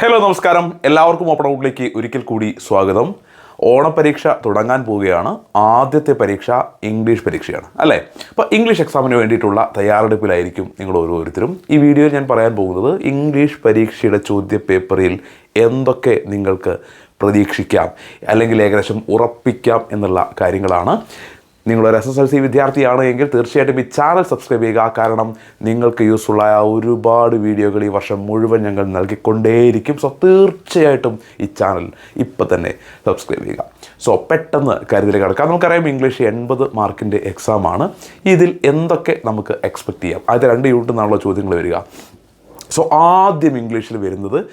Hello നമസ്കാരം. എല്ലാവർക്കും open ഔട്ടിലേക്ക് ഒരിക്കൽ കൂടി സ്വാഗതം. ഓണപരീക്ഷ തുടങ്ങാൻ പോവുകയാണ്. ആദ്യത്തെ പരീക്ഷ ഇംഗ്ലീഷ് പരീക്ഷയാണ് അല്ലേ? അപ്പോൾ ഇംഗ്ലീഷ് എക്സാമിന് വേണ്ടിയിട്ടുള്ള തയ്യാറെടുപ്പിലായിരിക്കും നിങ്ങൾ ഓരോരുത്തരും. ഈ വീഡിയോയിൽ ഞാൻ പറയാൻ പോകുന്നത് ഇംഗ്ലീഷ് പരീക്ഷയുടെ ചോദ്യ പേപ്പറിൽ എന്തൊക്കെ നിങ്ങൾക്ക് പ്രതീക്ഷിക്കാം അല്ലെങ്കിൽ ഏകദേശം ഉറപ്പിക്കാം എന്നുള്ള കാര്യങ്ങളാണ്. നിങ്ങളൊരു എസ് എസ് എൽ സി വിദ്യാർത്ഥിയാണ് എങ്കിൽ തീർച്ചയായിട്ടും ഈ ചാനൽ സബ്സ്ക്രൈബ് ചെയ്യുക. കാരണം നിങ്ങൾക്ക് യൂസ്ഫുള്ളായ ഒരുപാട് വീഡിയോകൾ ഈ വർഷം മുഴുവൻ ഞങ്ങൾ നൽകിക്കൊണ്ടേയിരിക്കും. സോ തീർച്ചയായിട്ടും ഈ ചാനൽ ഇപ്പം തന്നെ സബ്സ്ക്രൈബ് ചെയ്യുക. സോ പെട്ടെന്ന് കരുതൽ കിടക്കാം. നമുക്കറിയാം ഇംഗ്ലീഷ് എൺപത് മാർക്കിന്റെ എക്സാമാണ് ഇതിൽ എന്തൊക്കെ നമുക്ക് എക്സ്പെക്റ്റ് ചെയ്യാം? ആദ്യത്തെ രണ്ട് യൂണിറ്റ് നിന്നുള്ള ചോദ്യങ്ങൾ വരിക. സോ ആദ്യം ഇംഗ്ലീഷിൽ വരുന്നത്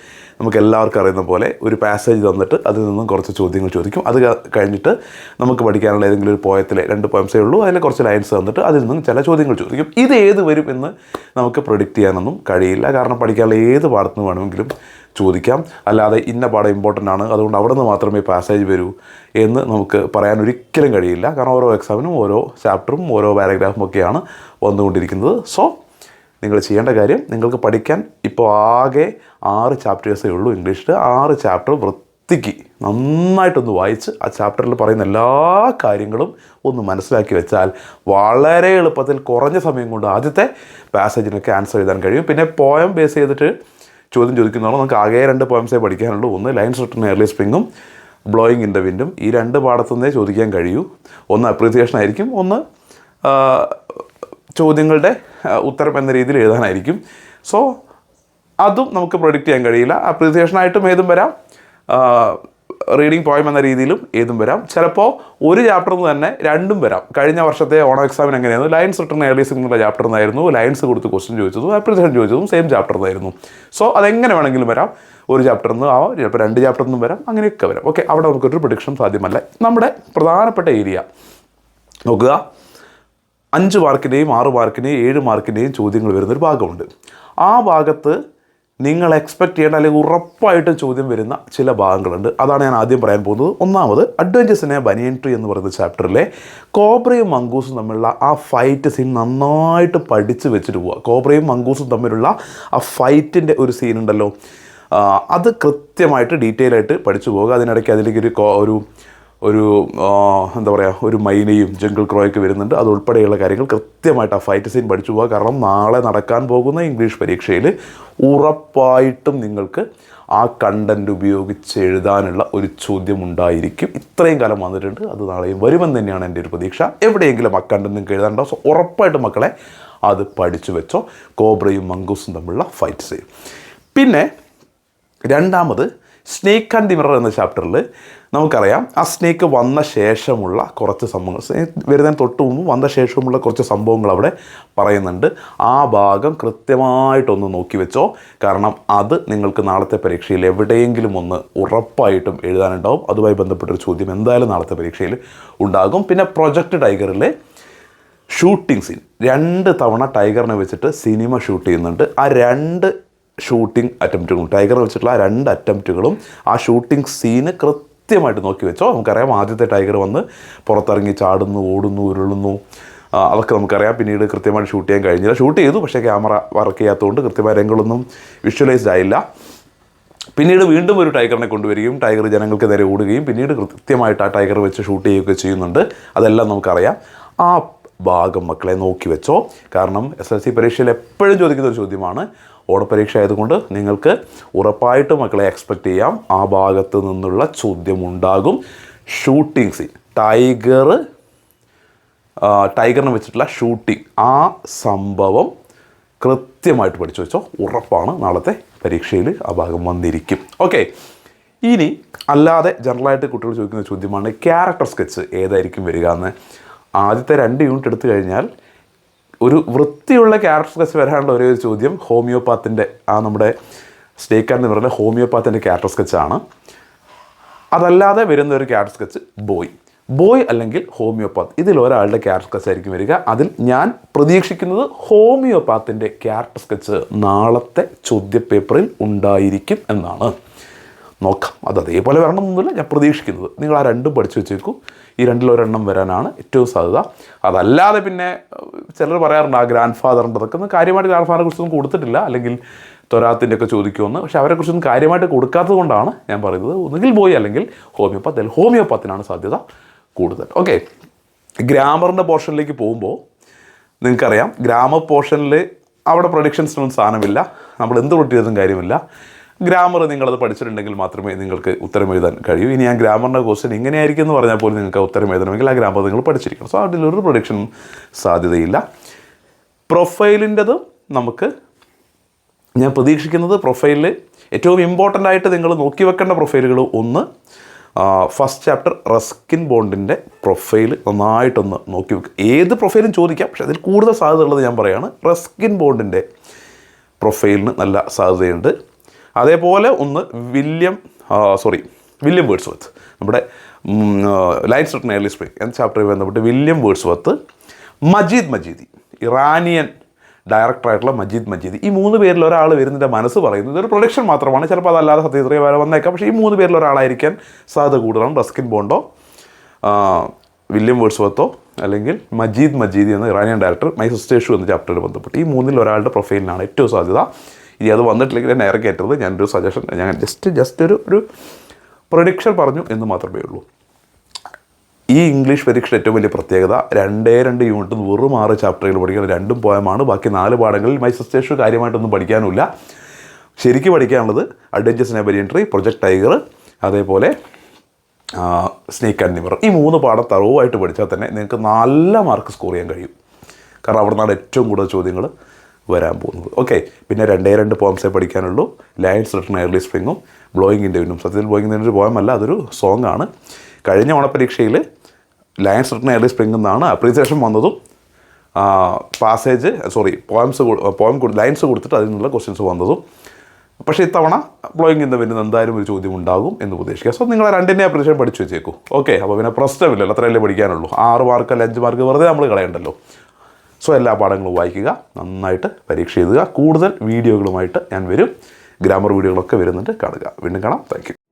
നമുക്ക് എല്ലാവർക്കും അറിയുന്ന പോലെ ഒരു പാസേജ് തന്നിട്ട് അതിൽ നിന്നും കുറച്ച് ചോദ്യങ്ങൾ ചോദിക്കും. അത് കഴിഞ്ഞിട്ട് നമുക്ക് പഠിക്കാനുള്ള ഏതെങ്കിലും ഒരു പോയത്തിലെ രണ്ട് പോയംസേ ഉള്ളൂ. അതിൽ കുറച്ച് ലൈൻസ് തന്നിട്ട് അതിൽ നിന്നും ചില ചോദ്യങ്ങൾ ചോദിക്കും. ഇത് ഏത് വരും എന്ന് നമുക്ക് പ്രൊഡിക്റ്റ് ചെയ്യാനൊന്നും കഴിയില്ല. കാരണം പഠിക്കാനുള്ള ഏത് പാടത്തു നിന്ന് വേണമെങ്കിലും ചോദിക്കാം. അല്ലാതെ ഇന്ന പാഠം ഇമ്പോർട്ടന്റ് ആണ്. അതുകൊണ്ട് അവിടെ നിന്ന് മാത്രമേ പാസേജ് വരൂ എന്ന് നമുക്ക് പറയാൻ ഒരിക്കലും കഴിയില്ല. കാരണം ഓരോ എക്സാമിനും ഓരോ ചാപ്റ്ററും ഓരോ പാരഗ്രാഫും ഒക്കെയാണ് വന്നുകൊണ്ടിരിക്കുന്നത്. സോ നിങ്ങൾ ചെയ്യേണ്ട കാര്യം നിങ്ങൾക്ക് പഠിക്കാൻ ഇപ്പോൾ ആകെ ആറ് ചാപ്റ്റേഴ്സേ ഉള്ളൂ ഇംഗ്ലീഷിൽ. ആറ് ചാപ്റ്റർ വൃത്തിക്ക് നന്നായിട്ടൊന്ന് വായിച്ച് ആ ചാപ്റ്ററിൽ പറയുന്ന എല്ലാ കാര്യങ്ങളും ഒന്ന് മനസ്സിലാക്കി വെച്ചാൽ വളരെ എളുപ്പത്തിൽ കുറഞ്ഞ സമയം കൊണ്ട് ആദ്യത്തെ പാസേജിനൊക്കെ ആൻസർ എഴുതാൻ കഴിയും. പിന്നെ പോയം ബേസ് ചെയ്തിട്ട് ചോദ്യം ചോദിക്കുന്നതാണ് നമുക്ക് ആകെ രണ്ട് പോയംസേ പഠിക്കാനുള്ളൂ. ഒന്ന് ലൈൻസ് റിട്ടൺ എയർലി സ്പ്രിങ്ങും ബ്ലോയിങ് ഇൻ വിൻഡും ഈ രണ്ട് പാടത്തുനിന്നേ ചോദിക്കാൻ കഴിയൂ. ഒന്ന് അപ്രീസിയേഷൻ ആയിരിക്കും. ഒന്ന് ചോദ്യങ്ങളുടെ ഉത്തരം എന്ന രീതിയിൽ എഴുതാനായിരിക്കും. സോ അതും നമുക്ക് പ്രൊഡിക്റ്റ് ചെയ്യാൻ കഴിയില്ല. അപ്രീസിയേഷൻ ആയിട്ടും ഏതും വരാം. റീഡിംഗ് പോയം എന്ന രീതിയിലും ഏതും വരാം. ചിലപ്പോൾ ഒരു ചാപ്റ്ററിൽ നിന്ന് തന്നെ രണ്ടും വരാം. കഴിഞ്ഞ വർഷത്തെ ഓണം എക്സാമിന് എങ്ങനെയായിരുന്നു? ലൈൻസ് റിട്ടേൺ ഏർലീസ് എന്നുള്ള ചാപ്റ്റർ നിന്നായിരുന്നു ലയൻസ് കൊടുത്ത് ക്വസ്റ്റ്യൻ ചോദിച്ചതും അപ്രീസിയേഷൻ ചോദിച്ചതും സെയിം ചാപ്റ്റർ നിന്നായിരുന്നു സോ അതെങ്ങനെ വേണമെങ്കിലും വരാം? ഒരു ചാപ്റ്ററിൽ നിന്ന് ആവാം ചിലപ്പോൾ രണ്ട് ചാപ്റ്ററിൽ നിന്നും വരാം അങ്ങനെയൊക്കെ വരാം. ഓക്കെ അവിടെ നമുക്കൊരു പ്രൊഡിക്ഷൻ സാധ്യമല്ല. നമ്മുടെ പ്രധാനപ്പെട്ട ഏരിയ നോക്കുക. അഞ്ച് മാർക്കിന്റെയും ആറ് മാർക്കിന്റെയും ഏഴ് മാർക്കിന്റെയും ചോദ്യങ്ങൾ വരുന്നൊരു ഭാഗമുണ്ട്. ആ ഭാഗത്ത് നിങ്ങൾ എക്സ്പെക്റ്റ് ചെയ്യേണ്ട അല്ലെങ്കിൽ ഉറപ്പായിട്ടും ചോദ്യം വരുന്ന ചില ഭാഗങ്ങളുണ്ട്. അതാണ് ഞാൻ ആദ്യം പറയാൻ പോകുന്നത്. ഒന്നാമത് അഡ്വഞ്ചേഴ്സിനെ ബനിയൻട്രി എന്ന് പറയുന്ന ചാപ്റ്ററിലെ കോബ്രയും മങ്കൂസും തമ്മിലുള്ള ആ ഫൈറ്റ് സീൻ നന്നായിട്ട് പഠിച്ച് വെച്ചിട്ട് പോവുക കോബ്രയും മങ്കൂസും തമ്മിലുള്ള ആ ഫൈറ്റിന്റെ ഒരു സീൻ ഉണ്ടല്ലോ. അത് കൃത്യമായിട്ട് ഡീറ്റെയിൽ ആയിട്ട് പഠിച്ചു പോവുക. അതിനിടയ്ക്ക് അതിലേക്ക് ഒരു ഒരു ഒരു എന്താ പറയുക ഒരു മൈനയും ജംഗിൾ ക്രോയൊക്കെ വരുന്നുണ്ട്. അത് ഉൾപ്പെടെയുള്ള കാര്യങ്ങൾ കൃത്യമായിട്ട് ആ ഫൈറ്റ് സീൻ പഠിച്ചു പോവുക കാരണം നാളെ നടക്കാൻ പോകുന്ന ഇംഗ്ലീഷ് പരീക്ഷയിൽ ഉറപ്പായിട്ടും നിങ്ങൾക്ക് ആ കണ്ടന്റ് ഉപയോഗിച്ച് എഴുതാനുള്ള ഒരു ചോദ്യം ഉണ്ടായിരിക്കും ഇത്രയും കാലം വന്നിട്ടുണ്ട്. അത് നാളെയും വരുമെന്ന് തന്നെയാണ് എന്റെ ഒരു പ്രതീക്ഷ. എവിടെയെങ്കിലും ആ കണ്ടന്റ് നിങ്ങൾക്ക് എഴുതാനുണ്ടോ? സോ ഉറപ്പായിട്ടും മക്കളെ അത് പഠിച്ചു വെച്ചോ. കോബ്രയും മങ്കൂസും തമ്മിലുള്ള ഫൈറ്റ് സീൻ പിന്നെ രണ്ടാമത് സ്നേക്ക് ആൻഡ് ദി മിറർ എന്ന ചാപ്റ്ററിൽ നമുക്കറിയാം ആ സ്നേക്ക് വന്ന ശേഷമുള്ള കുറച്ച് സംഭവങ്ങൾ സ്നേക്ക് വരുന്നതിന് തൊട്ട് മുമ്പ് വന്ന ശേഷമുള്ള കുറച്ച് സംഭവങ്ങൾ അവിടെ പറയുന്നുണ്ട്. ആ ഭാഗം കൃത്യമായിട്ടൊന്ന് നോക്കി വെച്ചോ. കാരണം അത് നിങ്ങൾക്ക് നാളത്തെ പരീക്ഷയിൽ എവിടെയെങ്കിലും ഒന്ന് ഉറപ്പായിട്ടും എഴുതാനുണ്ടാവും. അതുമായി ബന്ധപ്പെട്ടൊരു ചോദ്യം എന്തായാലും നാളത്തെ പരീക്ഷയിൽ ഉണ്ടാകും. പിന്നെ പ്രൊജക്ട് ടൈഗറിലെ ഷൂട്ടിംഗ് സീൻ രണ്ട് തവണ ടൈഗറിനെ വെച്ചിട്ട് സിനിമ ഷൂട്ട് ചെയ്യുന്നുണ്ട്. ആ രണ്ട് ഷൂട്ടിംഗ് അറ്റംപ്റ്റുകളും ടൈഗറിനെ വെച്ചിട്ടുള്ള ആ രണ്ട് അറ്റംപ്റ്റുകളും ആ ഷൂട്ടിംഗ് സീന് കൃത്യമായിട്ട് നോക്കി വെച്ചോ. നമുക്കറിയാം ആദ്യത്തെ ടൈഗർ വന്ന് പുറത്തിറങ്ങി ചാടുന്നു ഓടുന്നു ഉരുളുന്നു. അതൊക്കെ നമുക്കറിയാം. പിന്നീട് കൃത്യമായിട്ട് ഷൂട്ട് ചെയ്യാൻ കഴിഞ്ഞില്ല. ഷൂട്ട് ചെയ്തു പക്ഷേ ക്യാമറ വർക്ക് ചെയ്യാത്തതുകൊണ്ട് കൃത്യമായ രംഗങ്ങളൊന്നും വിഷ്വലൈസ്ഡ് ആയില്ല. പിന്നീട് വീണ്ടും ഒരു ടൈഗറിനെ കൊണ്ടുവരികയും ടൈഗർ ജനങ്ങൾക്ക് നേരെ ഓടുകയും പിന്നീട് കൃത്യമായിട്ട് ആ ടൈഗർ വെച്ച് ഷൂട്ട് ചെയ്യുകയൊക്കെ ചെയ്യുന്നുണ്ട്. അതെല്ലാം നമുക്കറിയാം. ആ ഭാഗം മക്കളെ നോക്കി വെച്ചോ. കാരണം എസ് എൽ സി പരീക്ഷയിൽ എപ്പോഴും ചോദിക്കുന്ന ഒരു ചോദ്യമാണ് ഓണപ്പരീക്ഷ ആയതുകൊണ്ട് നിങ്ങൾക്ക് ഉറപ്പായിട്ട് മക്കളെ എക്സ്പെക്റ്റ് ചെയ്യാം. ആ ഭാഗത്ത് നിന്നുള്ള ചോദ്യം ഉണ്ടാകും ഷൂട്ടിംഗ് സീൻ ടൈഗർ ടൈഗറിനെ വെച്ചിട്ടുള്ള ഷൂട്ടിംഗ് ആ സംഭവം കൃത്യമായിട്ട് പഠിച്ചു വെച്ചോ. ഉറപ്പാണ് നാളത്തെ പരീക്ഷയിൽ ആ ഭാഗം വന്നിരിക്കും. ഓക്കെ ഇനി അല്ലാതെ ജനറലായിട്ട് കുട്ടികൾ ചോദിക്കുന്ന ചോദ്യമാണ് ക്യാരക്ടർ സ്കെച്ച് ഏതായിരിക്കും വരിക എന്ന്. ആദ്യത്തെ രണ്ട് യൂണിറ്റ് എടുത്തു കഴിഞ്ഞാൽ ഒരു വൃത്തിയുള്ള ക്യാരക്ടർ സ്കെച്ച് വരാനുള്ള ഒരേ ഒരു ചോദ്യം ഹോമിയോപാത്തിന്റെ ആ നമ്മുടെ സ്റ്റേക്ക് എന്ന് പറയുന്നത് ഹോമിയോപാത്തിന്റെ ക്യാരക്ടർ സ്കെച്ചാണ് അതല്ലാതെ വരുന്ന ഒരു ക്യാരക്ടർ സ്കെച്ച് ബോയ്. ബോയ് അല്ലെങ്കിൽ ഹോമിയോപാത്ത്. ഇതിൽ ഒരാളുടെ ക്യാരക്ടർ സ്കെച്ച് ആയിരിക്കും വരിക. അതിൽ ഞാൻ പ്രതീക്ഷിക്കുന്നത് ഹോമിയോപാത്തിന്റെ ക്യാരക്ടർ സ്കെച്ച് നാളത്തെ ചോദ്യപേപ്പറിൽ ഉണ്ടായിരിക്കും എന്നാണ്. നോക്കാം. അത് അതേപോലെ വരണമെന്നൊന്നുമില്ല. ഞാൻ പ്രതീക്ഷിക്കുന്നത് നിങ്ങൾ ആ രണ്ടും പഠിച്ചു വെച്ചേക്കും ഈ രണ്ടിലൊരെണ്ണം വരാനാണ് ഏറ്റവും സാധ്യത. അതല്ലാതെ പിന്നെ ചിലർ പറയാറുണ്ട് ആ ഗ്രാൻഡ് ഫാദറിന്റെ അതൊക്കെ ഒന്നും കാര്യമായിട്ട് ഗ്രാൻഡ് ഫാദറെ കുറിച്ചൊന്നും കൊടുത്തിട്ടില്ല. അല്ലെങ്കിൽ തൊരാത്തിന്റെ ഒക്കെ ചോദിക്കുമെന്ന്. പക്ഷെ അവരെക്കുറിച്ചൊന്നും കാര്യമായിട്ട് കൊടുക്കാത്തത് കൊണ്ടാണ് ഞാൻ പറയുന്നത്. ഒന്നുകിൽ പോയി അല്ലെങ്കിൽ ഹോമിയോപ്പത്ത് അല്ലെങ്കിൽ ഹോമിയോപ്പത്തിനാണ് സാധ്യത കൂടുതൽ. ഓക്കെ. ഗ്രാമറിന്റെ പോർഷനിലേക്ക് പോകുമ്പോൾ നിങ്ങൾക്കറിയാം ഗ്രാമ പോർഷനിൽ അവിടെ പ്രൊഡിക്ഷൻസിനൊന്നും സാധനമില്ല. നമ്മൾ എന്ത് ചെയ്തും കാര്യമില്ല. ഗ്രാമർ നിങ്ങളത് പഠിച്ചിട്ടുണ്ടെങ്കിൽ മാത്രമേ നിങ്ങൾക്ക് ഉത്തരം എഴുതാൻ കഴിയൂ. ഇനി ആ ഗ്രാമറിന്റെ ക്വസ്റ്റ്യൻ ഇങ്ങനെയായിരിക്കും എന്ന് പറഞ്ഞാൽ പോലും നിങ്ങൾക്ക് ഉത്തരം എഴുതണമെങ്കിൽ ആ ഗ്രാമർ നിങ്ങൾ പഠിച്ചിരിക്കണം. സോ അതിലൊരു പ്രൊഡിക്ഷൻ സാധ്യതയില്ല. പ്രൊഫൈലിന്റെത് നമുക്ക് ഞാൻ പ്രതീക്ഷിക്കുന്നത് പ്രൊഫൈലിൽ ഏറ്റവും ഇമ്പോർട്ടന്റ് ആയിട്ട് നിങ്ങൾ നോക്കി വെക്കേണ്ട പ്രൊഫൈലുകൾ ഒന്ന് ഫസ്റ്റ് ചാപ്റ്റർ റസ്കിൻ ബോണ്ടിന്റെ പ്രൊഫൈൽ നന്നായിട്ടൊന്ന് നോക്കി വെക്കുക ഏത് പ്രൊഫൈലും ചോദിക്കാം പക്ഷേ അതിൽ കൂടുതൽ സാധ്യത ഉള്ളത് ഞാൻ പറയുകയാണ് റസ്കിൻ ബോണ്ടിന്റെ പ്രൊഫൈലിന് നല്ല സാധ്യതയുണ്ട്. അതേപോലെ ഒന്ന് വില്യം സോറി വില്യം വേർഡ്സ്വർത്ത് നമ്മുടെ ലൈൻസ് റിട്ടൺ എയർലി സ്പ്രിംഗ് എന്ന ചാപ്റ്ററിൽ ബന്ധപ്പെട്ട് William Wordsworth Majid Majidi Iranian ഡയറക്ടറായിട്ടുള്ള Majeed Majeed. ഈ മൂന്ന് പേരിൽ ഒരാൾ വരുന്നതിന്റെ മനസ്സ് പറയുന്നത് ഇതൊരു പ്രൊഡക്ഷൻ മാത്രമാണ്. ചിലപ്പോൾ അതല്ലാതെ സത്യത്രയ വരെ വന്നേക്കാം. പക്ഷേ ഈ മൂന്ന് പേരിൽ ഒരാളായിരിക്കാൻ സാധ്യത കൂടുതലാണ്. റസ്കിൻ ബോണ്ടോ വില്യം വേർഡ്സ്വത്തോ അല്ലെങ്കിൽ മജീദ് മജീദി എന്ന ഇറാനിയൻ ഡയറക്ടർ മൈ സിസ്റ്റേഷു എന്ന ചാപ്റ്ററിൽ ബന്ധപ്പെട്ട് ഈ മൂന്നിൽ ഒരാളുടെ പ്രൊഫൈലിനാണ് ഏറ്റവും സാധ്യത. ഇനി അത് വന്നിട്ടില്ലെങ്കിൽ നേരെ കയറ്റരുത്. ഞാനൊരു സജഷൻ ഞാൻ ജസ്റ്റ് ജസ്റ്റ് ഒരു ഒരു പ്രൊഡിക്ഷൻ പറഞ്ഞു എന്ന് മാത്രമേ ഉള്ളൂ. ഈ ഇംഗ്ലീഷ് പരീക്ഷയുടെ ഏറ്റവും വലിയ പ്രത്യേകത രണ്ടേ രണ്ട് യൂണിറ്റ് വെറും ആറ് ചാപ്റ്ററുകൾ പഠിക്കണം രണ്ടും പോയമാണ്. ബാക്കി നാല് പാഠങ്ങളിൽ മൈ സിസ്റ്റേഷു കാര്യമായിട്ടൊന്നും പഠിക്കാനില്ല ശരിക്കും പഠിക്കാനുള്ളത് അഡ്വഞ്ചേഴ്സ് നെബരിയൻട്രി പ്രൊജക്ട് ടൈഗർ അതേപോലെ സ്നേക്ക് ആൻഡ് നിമർ ഈ മൂന്ന് പാഠം തറവുമായിട്ട് പഠിച്ചാൽ തന്നെ നിങ്ങൾക്ക് നല്ല മാർക്ക് സ്കോർ ചെയ്യാൻ കഴിയും. കാരണം അവിടെ നിന്നാണ് ഏറ്റവും കൂടുതൽ ചോദ്യങ്ങൾ വരാൻ പോകുന്നത്. ഓക്കെ പിന്നെ രണ്ടേ രണ്ട് പോംസേ പഠിക്കാനുള്ളൂ. ലയൻസ് റിട്ടൺ എയർലി സ്പ്രിങ്ങും ബ്ലോയിങ് ഇൻ വിനും സത്യത്തിൽ ബ്ലോയിങ് ഇൻ ഒരു അല്ല അതൊരു സോങ് ആണ്. കഴിഞ്ഞ ഓണപരീക്ഷയിൽ ലയൻസ് റിട്ടൺ എയർലി സ്പ്രിംഗ് എന്നാണ് അപ്രീസിയേഷൻ വന്നതും passage sorry poems poem lines കൊടുത്തിട്ട് അതിൽ നിന്നുള്ള ക്വസ്റ്റ്യൻസ് വന്നതും. പക്ഷേ ഇത്തവണ ബ്ലോയിങ് ഇന്ന് വരുന്ന എന്തായാലും ഒരു ചോദ്യം ഉണ്ടാകും എന്ന് പ്രതീക്ഷിക്കുക സോ നിങ്ങൾ രണ്ടിന്റെ അപ്രീസിയേഷൻ പഠിച്ചു വെച്ചേക്കൂ. ഓക്കെ അപ്പോൾ പിന്നെ പ്രശ്നമില്ലല്ലോ അത്രയല്ലേ പഠിക്കാനുള്ളൂ. ആറ് മാർക്ക് അല്ല അഞ്ച് മാർക്ക് വെറുതെ നമ്മൾ കളയണ്ടല്ലോ. സോ എല്ലാ പാഠങ്ങളും വായിക്കുക നന്നായിട്ട് പരീക്ഷ എഴുതുക. കൂടുതൽ വീഡിയോകളുമായിട്ട് ഞാൻ വരും. ഗ്രാമർ വീഡിയോകളൊക്കെ വരുന്നുണ്ട്. കാണുക. വീണ്ടും കാണാം. താങ്ക്